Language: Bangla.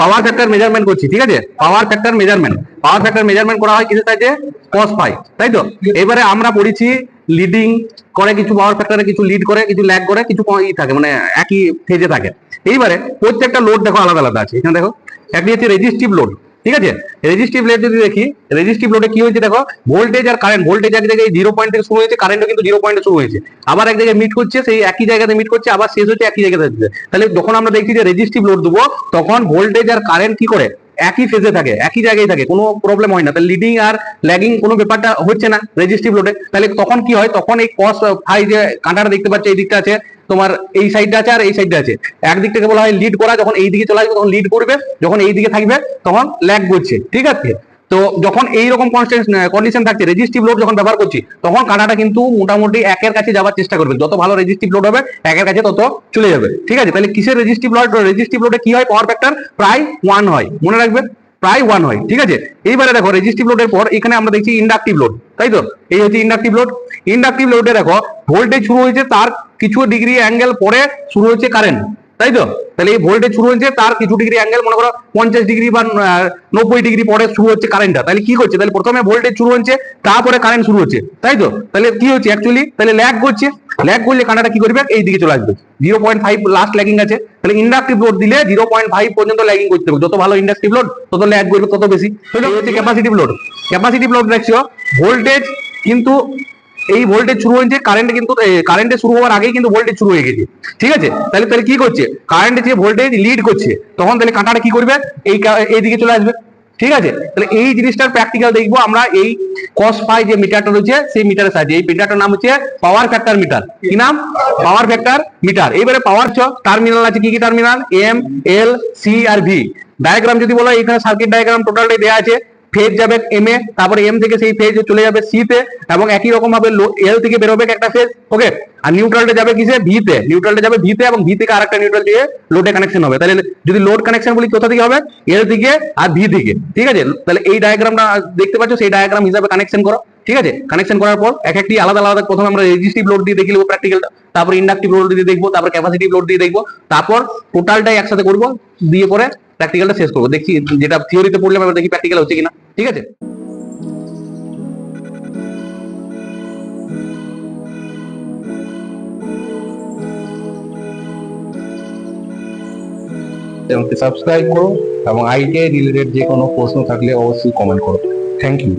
পাওয়ার ফ্যাক্টর মেজারমেন্ট করছি, ঠিক আছে? Power factor measurement power factor measurement করা হয় কিসের সাহায্যে কস পাই, তাই তো? এবারে আমরা পড়েছি লিডিং করে কিছু পাওয়ার ফ্যাক্টরে কিছু লিড করে, কিছু ল্যাগ করে, কিছু ই থাকে মানে একই ফেজে থাকে। এইবারে প্রত্যেকটা লোড দেখো আলাদা আলাদা আছে। এখানে দেখো একটি হচ্ছে রেজিস্টিভ লোড ঠিক আছে? রেজিস্টিভ লোড যদি দেখি রেজিস্টিভ লোডে কি হয়েছে দেখো? ভোল্টেজ আর কারেন্ট ভোল্টেজ এক জায়গায় জিরো পয়েন্ট থেকে শুরু হয়েছে কারেন্টও কিন্তু জিরো পয়েন্টে শুরু হয়েছে। আবার এক জায়গায় মিট করছে, সেই একই জায়গাতে মিট করছে, আবার শেষ হচ্ছে একই জায়গাতে হচ্ছে তাহলে যখন আমরা দেখছি যে রেজিস্টিভ লোড দেবো, তখন ভোল্টেজ আর কারেন্ট কি করে? একই ফেজে থাকে, একই জায়গায় থাকে, কোনো প্রবলেম হয় না। তাহলে লিডিং আর ল্যাগিং কোনো ব্যাপারটা হচ্ছে না রেজিস্টিভ লোডে তাহলে তখন কি হয়? তখন এই কস ফাই যে কাঁটাটা দেখতে পাচ্ছ, এই দিকটা আছে তোমার এই সাইডটা আছে আর এই সাইডটা আছে। একদিক থেকে বলা হয় লিড করা, যখন এই দিকে চলে আসবে তখন লিড করবে, যখন এই দিকে থাকবে তখন ল্যাগ করছে, ঠিক আছে? তো যখন এইরকম কন্ডিশন থাকছে রেজিস্টিভ লোড যখন ব্যবহার করছি, তখন কাঁটাটা কিন্তু মোটামুটি একের কাছে যাওয়ার চেষ্টা করবে। যত ভালো রেজিস্টিভ লোড হবে, একের কাছে তত চলে যাবে, ঠিক আছে? তাহলে কিসের রেজিস্টিভ লোড রেজিস্টিভ লোডে কি হয়? পাওয়ার ফ্যাক্টর প্রায় ওয়ান হয়, মনে রাখবে? প্রায় ওয়ান হয়, ঠিক আছে? এইবারে দেখো রেজিস্টিভ লোডের পর এখানে আমরা দেখছি ইন্ডাকটিভ লোড তাই তো? এই হচ্ছে ইন্ডাকটিভ লোড ইন্ডাকটিভ লোডে দেখো ভোল্টেজ শুরু হয়েছে তার কিছু ডিগ্রি অ্যাঙ্গেল পরে শুরু হচ্ছে কারেন্ট তাই তো? তাহলে এই ভোল্টেজ শুরু হয়েছে তার কিছু ডিগ্রি অ্যাঙ্গেল মনে করো পঞ্চাশ ডিগ্রি বা নব্বই ডিগ্রি পরে শুরু হচ্ছে কারেন্টটা তাহলে কি করছে তাহলে প্রথমে ভোল্টেজ শুরু হচ্ছে তারপরে কারেন্ট শুরু হচ্ছে তাই তো? তাহলে কি হচ্ছে অ্যাকচুয়ালি তাহলে ল্যাগ করছে। ল্যাগ করলে কানাটা কি করবে? এই দিকে চলে আসবে। Zero point five last lagging আছে। তাহলে ইন্ডাকটিভ লোড দিলে জিরো পয়েন্ট ফাইভ পর্যন্ত ল্যাগিং করতে হবে। যত ভালো ইন্ডাকটিভ লোড তত ল্যাগ করবে তত বেশি। হচ্ছে ক্যাপাসিটিভ লোড ক্যাপাসিটিভ লোড দেখছ? ভোল্টেজ কিন্তু এই ভোল্টেজ শুরু হয়েছে কারেন্ট কিন্তু কারেন্টে শুরু হওয়ার আগেই কিন্তু ভোল্টেজ শুরু হয়ে গেছে। ঠিক আছে? তাহলে তাহলে কি করছে? কারেন্ট যে ভোল্টেজ লিড করছে, তখন তাহলে কাঁটাটা কি করবে? এই কা- এই দিকে চলে আসবে। ঠিক আছে? তাহলে এই জিনিসটার প্র্যাকটিক্যাল দেখব আমরা, এই কস পাই যে মিটারটা রয়েছে, সেই মিটারের সাহায্যে। এই মিটারটার নাম হচ্ছে পাওয়ার ফ্যাক্টর মিটার কি নাম? পাওয়ার ফ্যাক্টর মিটার এবারে পাওয়ার চ টার্মিনাল আছে কি কি terminal M L C R V diagram যদি বলো এখানে সার্কিট ডায়াগ্রাম টোটালটাই দেওয়া আছে। ফেজ যাবে এম এ তারপরে এম থেকে সেই ফেজ চলে যাবে সি তে এবং একই রকম ভাবে এল থেকে বেরোবে একটা ফেজ ওকে আর নিউট্রালটা যাবে কিসে? ভি তে। নিউট্রালটা যাবে ভি তে এবং ভি থেকে আরেকটা নিউট্রাল দিয়ে লোডে কানেকশন হবে। তাহলে যদি লোড কানেকশন বলি কোথা থেকে হবে? এল থেকে আর ভি থেকে। ঠিক আছে? তাহলে এই ডায়াগ্রামটা দেখতে পাচ্ছ, সেই ডায়াগ্রাম হিসাবে কানেকশন করো। ঠিক আছে? কানেকশন করার পর এক একটি আলাদা আলাদা প্রথমে আমরা রেজিস্টিভ লোড দিয়ে দেখে নেব প্র্যাকটিক্যালটা তারপর ইন্ডাকটিভ লোড দিয়ে দেখব, তারপর ক্যাপাসিটিভ লোড দিয়ে দেখব। তারপর টোটালটাই একসাথে করব, দিয়ে পরে প্র্যাকটিক্যালটা শেষ করব। দেখি যেটা থিওরিতে পড়লাম, এবার দেখি প্র্যাকটিক্যাল হচ্ছে কিনা। ঠিক আছে? সাবস্ক্রাইব করো এবং আইটিআই রিলেটেড যে কোনো প্রশ্ন থাকলে অবশ্যই কমেন্ট করো। Thank you